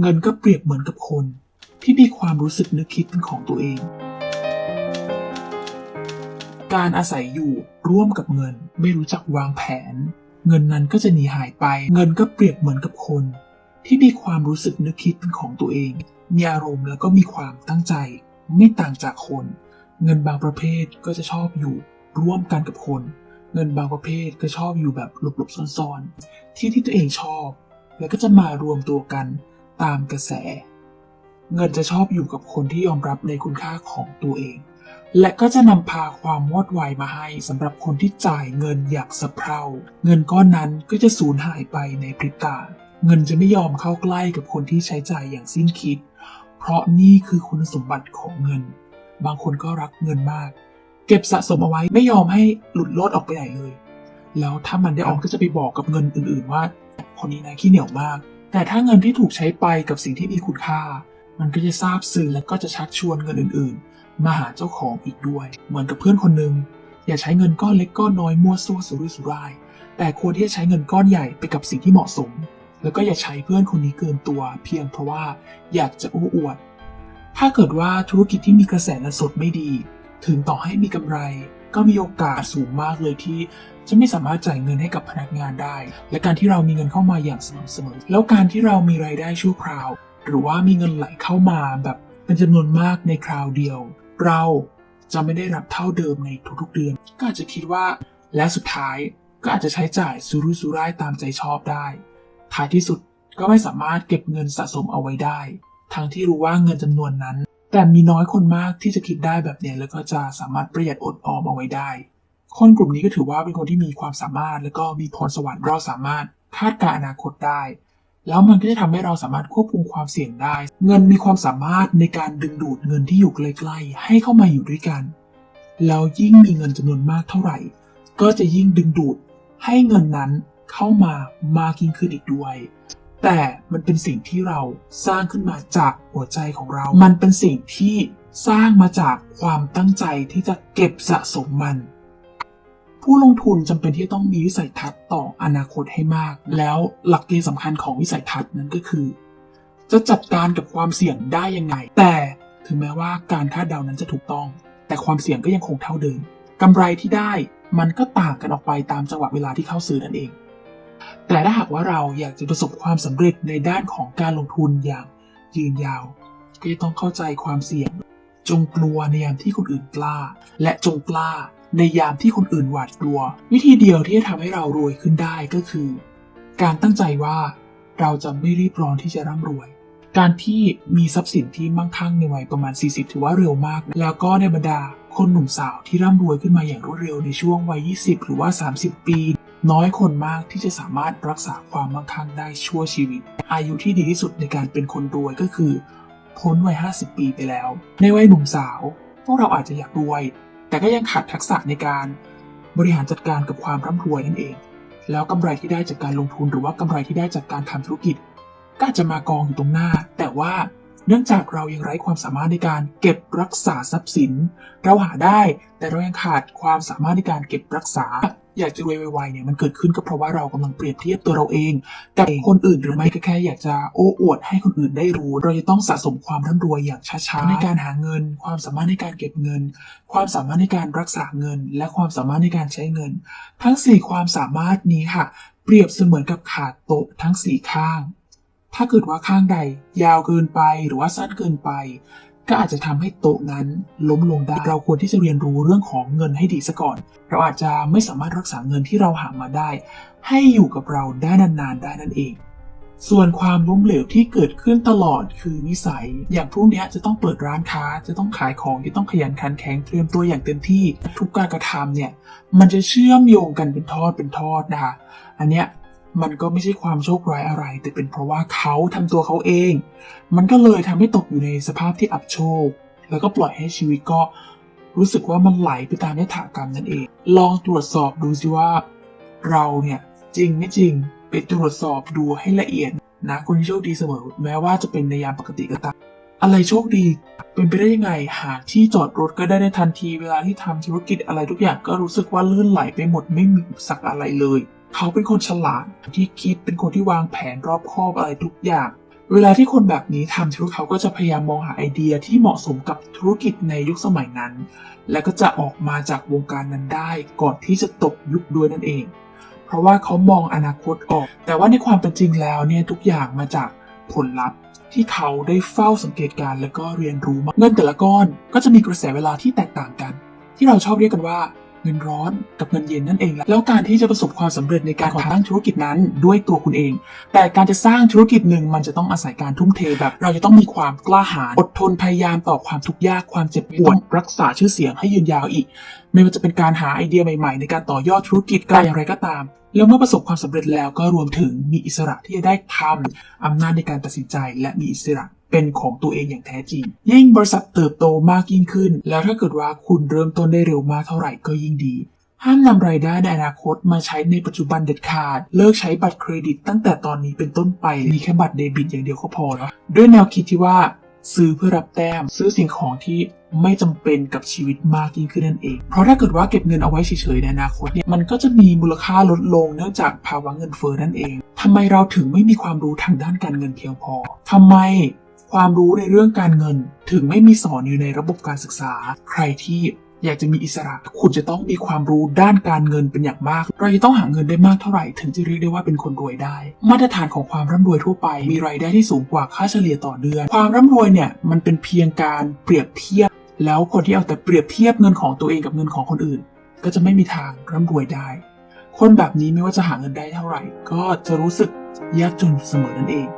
เงินก็เปรียบเหมือนกับคน ที่มีความรู้สึกนึกคิดเป็นของตัวเอง การอาศัยอยู่ร่วมกับเงินไม่รู้จักวางแผน เงินนั้นก็จะหนีหายไป เงินก็เปรียบเหมือนกับคน ที่มีความรู้สึกนึกคิดเป็นของตัวเอง มีอารมณ์แล้วก็มีความตั้งใจ ไม่ต่างจากคน เงินบางประเภทก็จะชอบอยู่ร่วมกันกับคน เงินบางประเภทก็ชอบอยู่แบบหลบๆซ่อนๆ ที่ที่ตัวเองชอบ แล้วก็จะมารวมตัวกัน ตามกระแส เงินจะชอบอยู่กับคนที่ยอมรับในคุณค่าของตัวเอง และก็จะนำพาความวอดวายมาให้สำหรับคนที่จ่ายเงินอยางสะเพร่าเงินก้อนนั้นก็จะสูญหายไปในพริบตา เงินจะไม่ยอมเข้าใกล้กับคนที่ใช้จ่ายอย่างสิ้นคิด เพราะนี่คือคุณสมบัติของเงิน บางคนก็รักเงินมาก เก็บสะสมเอาไว้ไม่ยอมให้หลุดโลดออกไปไหนเลย แล้วถ้ามันได้ออกก็จะไปบอกกับเงินอื่น ๆว่า คนนี้นะขี้เหนียวมาก แต่ถ้าเงินที่ถูกใช้ไปกับสิ่งที่มีคุณค่า มันก็จะซาบซึ้งและก็จะชักชวนเงินอื่นๆ มาหาเจ้าของอีกด้วย เหมือนกับเพื่อนคนหนึ่งอย่าใช้เงินก้อนเล็กก้อนน้อยมั่วซั่วสุรุ่ยสุร่าย แต่ควรที่จะใช้เงินก้อนใหญ่ไปกับสิ่งที่เหมาะสม แล้วก็อย่าใช้เพื่อนคนนี้เกินตัว เพียงเพราะว่าอยากจะอ้อวด ถ้าเกิดว่าธุรกิจที่มีกระแสเงินสดไม่ดี ถึงต่อให้มีกำไร ก็มีโอกาสสูงมากเลยที่จะไม่สามารถจ่ายเงินให้กับพนักงานได้ และการที่เรามีเงินเข้ามาอย่างสม่ำเสมอ แล้วการที่เรามีรายได้ชั่วคราว หรือว่ามีเงินไหลเข้ามาแบบเป็นจำนวนมากในคราวเดียว เราจะไม่ได้รับเท่าเดิมในทุกๆเดือน ก็อาจจะคิดว่า และสุดท้ายก็อาจจะใช้จ่ายสุรุ่ยสุร่ายตามใจชอบได้ ท้ายที่สุดก็ไม่สามารถเก็บเงินสะสมเอาไว้ได้ ทั้งที่รู้ว่าเงินจำนวนนั้น แต่มีน้อยคนมากที่จะคิดได้แบบเนี้ยแล้วก็จะสามารถประหยัดอดออมเอาไว้ได้ คนกลุ่มนี้ก็ถือว่าเป็นคนที่มีความสามารถ และก็มีพรสวรรค์เราสามารถคาดการณ์อนาคตได้ แล้วมันก็จะทำให้เราสามารถควบคุมความเสี่ยงได้ เงินมีความสามารถในการดึงดูดเงินที่อยู่ใกล้ๆให้เข้ามาอยู่ด้วยกันแล้วยิ่งมีเงินจำนวนมากเท่าไหร่ ก็จะยิ่งดึงดูดให้เงินนั้นเข้ามามากยิ่งขึ้นอีกด้วย แต่มันเป็นสิ่งที่เราสร้างขึ้นมาจากหัวใจของเรา มันเป็นสิ่งที่สร้างมาจากความตั้งใจที่จะเก็บสะสมมัน ผู้ลงทุนจำเป็นที่ต้องมีวิสัยทัศน์ต่ออนาคตให้มาก แล้วหลักเกณฑ์สำคัญของวิสัยทัศน์นั้นก็คือ จะจัดการกับความเสี่ยงได้ยังไง แต่ถึงแม้ว่าการคาดเดานั้นจะถูกต้อง แต่ความเสี่ยงก็ยังคงเท่าเดิมกำไรที่ได้มันก็ต่างกันออกไปตามจังหวะเวลาที่เข้าซื้อนั่นเอง แต่ถ้าหากว่าเราอยากจะประสบความสำเร็จในด้านของการลงทุนอย่างยืนยาว ก็จะต้องเข้าใจความเสี่ยง จงกลัวในยามที่คนอื่นกล้า และจงกล้าในยามที่คนอื่นหวาดกลัว วิธีเดียวที่จะทำให้เรารวยขึ้นได้ก็คือ การตั้งใจว่าเราจะไม่รีบร้อนที่จะร่ำรวย การที่มีทรัพย์สินที่มั่งคั่งในวัยประมาณ 40 ถือว่าเร็วมาก แล้วก็ในบรรดาคนหนุ่มสาวที่ร่ำรวยขึ้นมาอย่างรวดเร็วในช่วงวัย 20 หรือว่า 30 ปี น้อยคนมากที่จะสามารถรักษาความมั่งคั่งได้ชั่วชีวิต อายุที่ดีที่สุดในการเป็นคนรวยก็คือ พ้นวัย 50 ปีไปแล้ว ในวัยหนุ่มสาว พวกเราอาจจะอยากรวย แต่ก็ยังขาดทักษะในการบริหารจัดการกับความร่ำรวยนั่นเอง แล้วกำไรที่ได้จากการลงทุนหรือว่ากำไรที่ได้จากการทำธุรกิจ ก็จะมากองอยู่ตรงหน้า แต่ว่าเนื่องจากเรายังไร้ความสามารถในการเก็บรักษาทรัพย์สิน เราหาได้ แต่เรายังขาดความสามารถในการเก็บรักษา อยากจะรวยไวๆเนี่ยมันเกิดขึ้นก็เพราะว่าเรากำลังเปรียบเทียบตัวเราเองกับคนอื่นหรือไม่ก็แค่อยากจะโอ้อวดให้คนอื่นได้รู้ เราจะต้องสะสมความร่ำรวยอย่างช้าๆในการหาเงิน ความสามารถในการเก็บเงิน ความสามารถในการรักษาเงิน และความสามารถในการใช้เงิน ทั้ง 4 ความสามารถนี้ค่ะ เปรียบเสมือนกับขาโต๊ะทั้ง 4 ข้าง ถ้าเกิดว่าข้างใด ยาวเกินไปหรือว่าสั้นเกินไป ก็อาจจะทำให้โต๊ะนั้นล้มลงได้ เราควรที่จะเรียนรู้เรื่องของเงินให้ดีซะก่อน เราอาจจะไม่สามารถรักษาเงินที่เราหามาได้ ให้อยู่กับเราได้นานๆได้นั่นเอง ส่วนความล้มเหลวที่เกิดขึ้นตลอดคือนิสัย อย่างพรุ่งนี้จะต้องเปิดร้านค้า จะต้องขายของจะต้องขยันขันแข็งเตรียมตัวอย่างเต็มที่ ทุกการกระทำเนี่ย มันจะเชื่อมโยงกันเป็นทอดเป็นทอดนะคะ อันเนี้ย มันก็ไม่ใช่ความโชคร้ายอะไร แต่เป็นเพราะว่าเขาทำตัวเขาเอง มันก็เลยทำให้ตกอยู่ในสภาพที่อับโชค แล้วก็ปล่อยให้ชีวิตก็รู้สึกว่ามันไหลไปตามยถากรรมนั่นเอง ลองตรวจสอบดูสิว่า เราเนี่ยจริงไม่จริงไปตรวจสอบดูให้ละเอียดนะคนที่โชคดีเสมอ แม้ว่าจะเป็นในยามปกติก็ตาม อะไรโชคดี เป็นไปได้ยังไง หาที่จอดรถก็ได้ในทันทีเวลาที่ทำธุรกิจอะไรทุกอย่างก็รู้สึกว่าลื่นไหลไปหมดไม่มีอุปสรรคอะไรเลย เขาเป็นคนฉลาดที่คิดเป็นคนที่วางแผนรอบคอบอะไรทุกอย่าง เวลาที่คนแบบนี้ทำธุรกิจเขาก็จะพยายามมองหาไอเดียที่เหมาะสมกับธุรกิจในยุคสมัยนั้น และก็จะออกมาจากวงการนั้นได้ ก่อนที่จะตกยุคด้วยนั่นเอง เพราะว่าเขามองอนาคตออก แต่ว่าในความเป็นจริงแล้วเนี่ยทุกอย่างมาจาก ผลลัพธ์ที่เขาได้เฝ้าสังเกตการ์และก็เรียนรู้มาเงินแต่ละก้อนก็จะมีกระแสเวลาที่แตกต่างกัน ที่เราชอบเรียกกันว่า เงินร้อนกับเงินเย็นนั่นเองแหละแล้วการที่จะประสบความสำเร็จในการก่อตั้งธุรกิจนั้นด้วยตัวคุณเอง แต่การจะสร้างธุรกิจหนึ่งมันจะต้องอาศัยการทุ่มเทแบบ เราจะต้องมีความกล้าหาญอดทนพยายามต่อความทุกข์ยากความเจ็บปวดรักษาชื่อเสียงให้ยืนยาวอีก ไม่ว่าจะเป็นการหาไอเดียใหม่ๆ ในการต่อยอดธุรกิจกลอย่างไรก็ตาม แล้วเมื่อประสบความสำเร็จแล้วก็รวมถึงมีอิสระที่จะได้ทำอำนาจในการตัดสินใจ และมีอิสระ เป็นของตัวเองอย่างแท้จริง ยิ่งบริษัทเติบโตมากยิ่งขึ้น แล้วถ้าเกิดว่าคุณเริ่มต้นได้เร็วมากเท่าไหร่ก็ยิ่งดีห้ามนำรายได้ในอนาคตมาใช้ในปัจจุบันเด็ดขาด เลิกใช้บัตรเครดิตตั้งแต่ตอนนี้เป็นต้นไป มีแค่บัตรเดบิตอย่างเดียวก็พอแล้วด้วยแนวคิดที่ว่า ซื้อเพื่อรับแต้ม ซื้อสิ่งของที่ไม่จำเป็นกับชีวิตมากยิ่งขึ้นนั่นเอง เพราะถ้าเกิดว่าเก็บเงินเอาไว้เฉยๆในอนาคตเนี่ยมันก็จะมีมูลค่าลดลงเนื่องจากภาวะเงินเฟ้อนั่นเองทำไมเราถึงไม่มีความรู้ทางด้านการเงินเพียงพอทำไม ความรู้ในเรื่องการเงิน ถึงไม่มีสอนอยู่ในระบบการศึกษา ใครที่อยากจะมีอิสระ คุณจะต้องมีความรู้ด้านการเงินเป็นอย่างมาก เราจะต้องหาเงินได้มากเท่าไหร่ ถึงจะเรียกได้ว่าเป็นคนรวยได้ มาตรฐานของความร่ำรวยทั่วไป มีรายได้ที่สูงกว่าค่าเฉลี่ยต่อเดือน ความร่ำรวยเนี่ยมันเป็นเพียงการเปรียบเทียบ แล้วคนที่เอาแต่เปรียบเทียบเงินของตัวเองกับเงินของคนอื่น ก็จะไม่มีทางร่ำรวยได้ คนแบบนี้ไม่ว่าจะหาเงินได้เท่าไหร่ ก็จะรู้สึกยากจนเสมอนั่นเอง